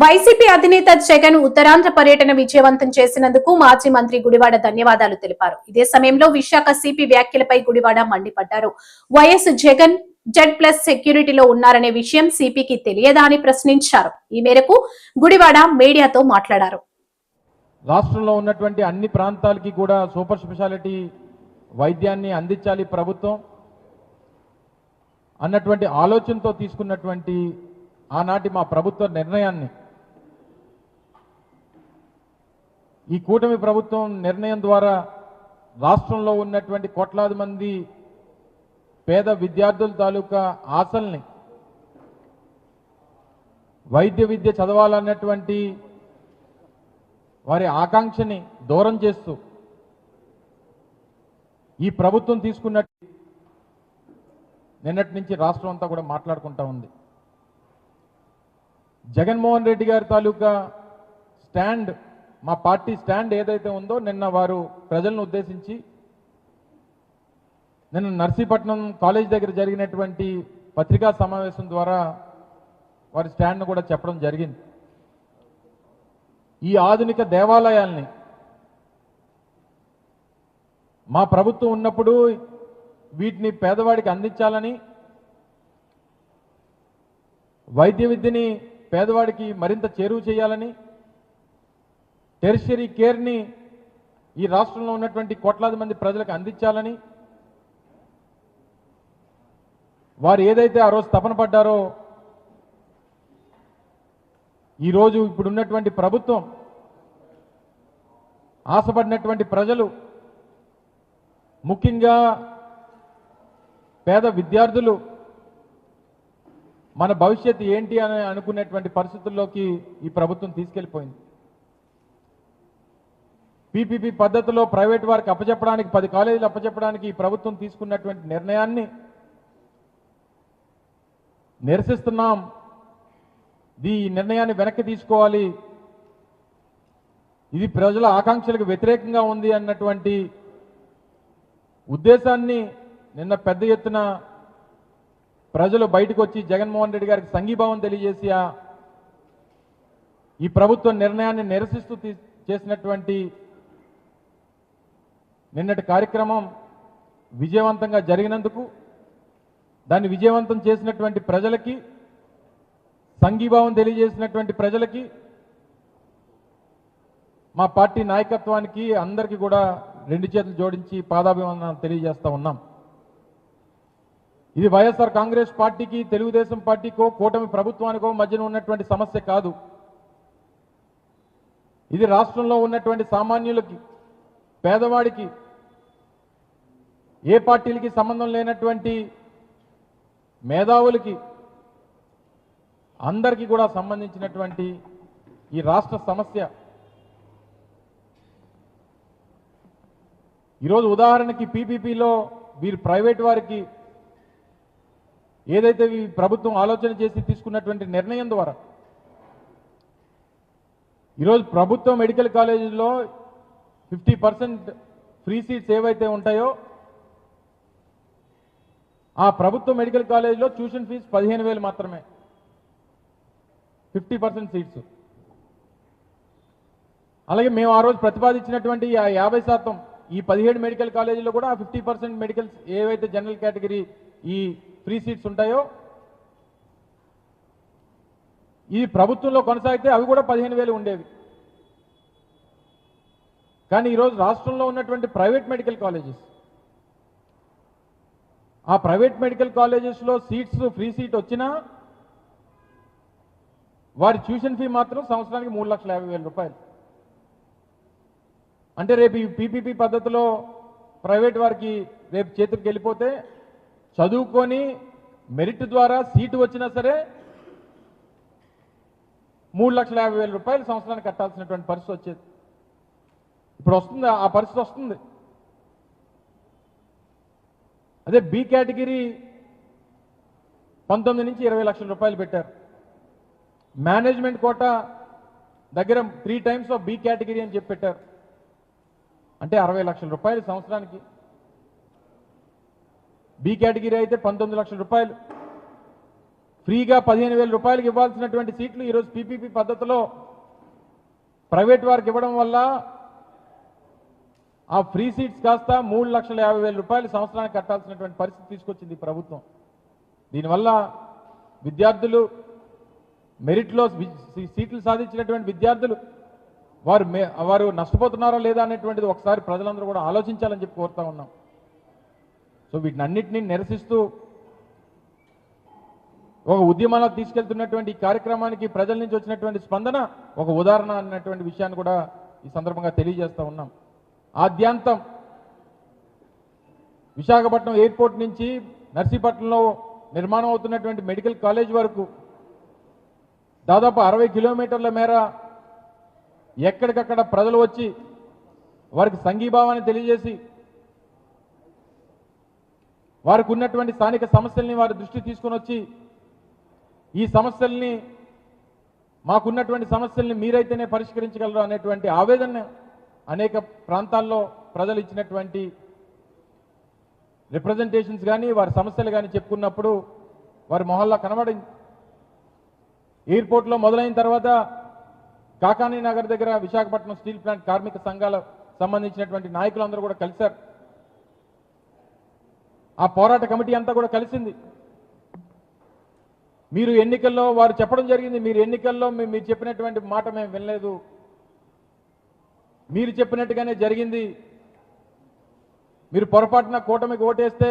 YCP అధినేత జగన్ ఉత్తరాంధ్ర పర్యటన విజయవంతం చేసినందుకు మాజీ మంత్రి గుడివాడ ధన్యవాదాలు తెలిపారు. ఇదే సమయంలో విశాఖ సిపి వ్యాఖ్యలపై గుడివాడ మండిపడ్డారు. వైఎస్ జగన్ జెడ్ ప్లస్ సెక్యూరిటీలో ఉన్నారనే విషయం సిపికి తెలియదా అని ప్రశ్నించారు. ఈ మేరకు గుడివాడ మీడియాతో మాట్లాడారు. రాష్ట్రంలో ఉన్నటువంటి అన్ని ప్రాంతాలకి కూడా సూపర్ స్పెషాలిటీ వైద్యాన్ని అందించాలి ప్రభుత్వం అన్నటువంటి ఆలోచనతో తీసుకున్నటువంటి ఆనాటి మా ప్రభుత్వ నిర్ణయాన్ని ఈ కూటమి ప్రభుత్వం నిర్ణయం ద్వారా రాష్ట్రంలో ఉన్నటువంటి కోట్లాది మంది పేద విద్యార్థుల తాలూకా ఆశల్ని వైద్య విద్య చదవాలన్నటువంటి వారి ఆకాంక్షని దూరం చేస్తూ ఈ ప్రభుత్వం తీసుకున్నట్టు నిన్నటి నుంచి రాష్ట్రం అంతా కూడా మాట్లాడుకుంటా ఉంది. జగన్మోహన్ రెడ్డి గారి తాలూకా స్టాండ్ మా పార్టీ స్టాండ్ ఏదైతే ఉందో నిన్న వారు ప్రజలను ఉద్దేశించి నిన్న నర్సీపట్నం కాలేజ్ దగ్గర జరిగినటువంటి పత్రికా సమావేశం ద్వారా వారి స్టాండ్ను కూడా చెప్పడం జరిగింది. ఈ ఆధునిక దేవాలయాల్ని మా ప్రభుత్వం ఉన్నప్పుడు వీటిని పేదవాడికి అందించాలని వైద్య విద్యని పేదవాడికి మరింత చేరువ చేయాలని టెరిషరీ కేర్ని ఈ రాష్ట్రంలో ఉన్నటువంటి కోట్లాది మంది ప్రజలకు అందించాలని వారు ఏదైతే ఆ రోజు తపన పడ్డారో ఈరోజు ఇప్పుడు ఉన్నటువంటి ప్రభుత్వం ఆశపడినటువంటి ప్రజలు ముఖ్యంగా పేద విద్యార్థులు మన భవిష్యత్తు ఏంటి అని అనుకునేటువంటి పరిస్థితుల్లోకి ఈ ప్రభుత్వం తీసుకెళ్ళిపోయింది. పీపీపీ పద్ధతిలో ప్రైవేట్ వారికి అప్పచెప్పడానికి పది కాలేజీలు అప్పచెప్పడానికి ఈ ప్రభుత్వం తీసుకున్నటువంటి నిర్ణయాన్ని నిరసిస్తున్నాం. ఈ నిర్ణయాన్ని వెనక్కి తీసుకోవాలి. ఇది ప్రజల ఆకాంక్షలకు వ్యతిరేకంగా ఉంది అన్నటువంటి ఉద్దేశాన్ని నిన్న పెద్ద ఎత్తున ప్రజలు బయటకు వచ్చి జగన్మోహన్ రెడ్డి గారికి సంఘీభావం తెలియజేసి ఆ ఈ ప్రభుత్వ నిర్ణయాన్ని నిరసిస్తూ తీ- చేసినటువంటి నిన్నటి కార్యక్రమం విజయవంతంగా జరిగినందుకు దాన్ని విజయవంతం చేసినటువంటి ప్రజలకి సంఘీభావం తెలియజేసినటువంటి ప్రజలకి మా పార్టీ నాయకత్వానికి అందరికీ కూడా రెండు చేతులు జోడించి పాదాభివందనం తెలియజేస్తూ ఉన్నాం. ఇది వైఎస్ఆర్ కాంగ్రెస్ పార్టీకి తెలుగుదేశం పార్టీకో కూటమి ప్రభుత్వానికో మధ్యన ఉన్నటువంటి సమస్య కాదు. ఇది రాష్ట్రంలో ఉన్నటువంటి సామాన్యులకి పేదవాడికి ఏ పార్టీలకి సంబంధం లేనటువంటి మేధావులకి అందరికీ కూడా సంబంధించినటువంటి ఈ రాష్ట్ర సమస్య. ఈరోజు ఉదాహరణకి పీపీపీలో వీరు ప్రైవేట్ వారికి ఏదైతే ఈ ప్రభుత్వం ఆలోచన చేసి తీసుకున్నటువంటి నిర్ణయం ద్వారా ఈరోజు ప్రభుత్వ మెడికల్ కాలేజీలో ఫిఫ్టీ పర్సెంట్ ఫ్రీ సీట్స్ ఏవైతే ఉంటాయో ఆ ప్రభుత్వ మెడికల్ కాలేజీలో ట్యూషన్ ఫీజు పదిహేను వేలు మాత్రమే. Fifty percent seats. అలాగే మేము ఆ రోజు ప్రతిపాదించినటువంటి ఆ యాభై శాతం ఈ పదిహేడు మెడికల్ కాలేజీలో కూడా ఫిఫ్టీ పర్సెంట్ మెడికల్స్ ఏవైతే జనరల్ కేటగిరీ ఈ ఫ్రీ సీట్స్ ఉంటాయో ఈ ప్రభుత్వంలో కొనసాగితే అవి కూడా పదిహేను వేలు ఉండేవి. కానీ ఈరోజు రాష్ట్రంలో ఉన్నటువంటి ప్రైవేట్ మెడికల్ కాలేజెస్. ఆ ప్రైవేట్ మెడికల్ కాలేజెస్లో సీట్స్ ఫ్రీ సీట్ వచ్చినా వారి ట్యూషన్ ఫీ మాత్రం సంవత్సరానికి మూడు లక్షల యాభై వేల రూపాయలు. అంటే రేపు ఈ పీపీపీ పద్ధతిలో ప్రైవేట్ వారికి రేపు చేతికి వెళ్ళిపోతే చదువుకొని మెరిట్ ద్వారా సీటు వచ్చినా సరే మూడు లక్షల యాభై వేల రూపాయలు సంవత్సరానికి కట్టాల్సినటువంటి పరిస్థితి వచ్చేది. ఇప్పుడు వస్తుంది ఆ పరిస్థితి వస్తుంది. అదే బి కేటగిరీ పంతొమ్మిది నుంచి ఇరవై లక్షల రూపాయలు పెట్టారు. మేనేజ్మెంట్ కోట దగ్గర three times of B category అని చెప్పి పెట్టారు. అంటే అరవై లక్షల రూపాయలు సంవత్సరానికి. బి కేటగిరీ అయితే పంతొమ్మిది లక్షల రూపాయలు. ఫ్రీగా పదిహేను వేల రూపాయలకి ఇవ్వాల్సినటువంటి సీట్లు ఈరోజు పీపీపీ పద్ధతిలో ప్రైవేట్ వారికి ఇవ్వడం వల్ల ఆ ఫ్రీ సీట్స్ కాస్త మూడు లక్షల యాభై వేల రూపాయలు సంవత్సరానికి కట్టాల్సినటువంటి పరిస్థితి తీసుకొచ్చింది ప్రభుత్వం. దీనివల్ల విద్యార్థులు మెరిట్లో సీట్లు సాధించినటువంటి విద్యార్థులు వారు మే వారు నష్టపోతున్నారా లేదా అనేటువంటిది ఒకసారి ప్రజలందరూ కూడా ఆలోచించాలని చెప్పి కోరుతా ఉన్నాం. సో వీటిని అన్నింటినీ నిరసిస్తూ ఒక ఉద్యమాలకు తీసుకెళ్తున్నటువంటి ఈ కార్యక్రమానికి ప్రజల నుంచి వచ్చినటువంటి స్పందన ఒక ఉదాహరణ అన్నటువంటి విషయాన్ని కూడా ఈ సందర్భంగా తెలియజేస్తూ ఉన్నాం. ఆద్యాంతం. విశాఖపట్నం ఎయిర్పోర్ట్ నుంచి నర్సీపట్నంలో నిర్మాణం అవుతున్నటువంటి మెడికల్ కాలేజ్ వరకు దాదాపు అరవై కిలోమీటర్ల మేర ఎక్కడికక్కడ ప్రజలు వచ్చి వారికి సంఘీభావాన్ని తెలియజేసి వారికి ఉన్నటువంటి స్థానిక సమస్యల్ని వారి దృష్టి తీసుకొని వచ్చి ఈ సమస్యల్ని మాకున్నటువంటి సమస్యల్ని మీరైతేనే పరిష్కరించగలరు అనేటువంటి ఆవేదన అనేక ప్రాంతాల్లో ప్రజలు ఇచ్చినటువంటి రిప్రజెంటేషన్స్ కానీ వారి సమస్యలు కానీ చెప్పుకున్నప్పుడు వారి మొహల్లా కనబడింది. ఎయిర్పోర్ట్లో మొదలైన తర్వాత కాకానీ నగర్ దగ్గర విశాఖపట్నం స్టీల్ ప్లాంట్ కార్మిక సంఘాల సంబంధించినటువంటి నాయకులందరూ కూడా కలిశారు. ఆ పోరాట కమిటీ అంతా కూడా కలిసింది. మీరు ఎన్నికల్లో వారు చెప్పడం జరిగింది మీరు ఎన్నికల్లో మీరు చెప్పినటువంటి మాట మేము వినలేదు. మీరు చెప్పినట్టుగానే జరిగింది. మీరు పొరపాటున కూటమికి ఓటేస్తే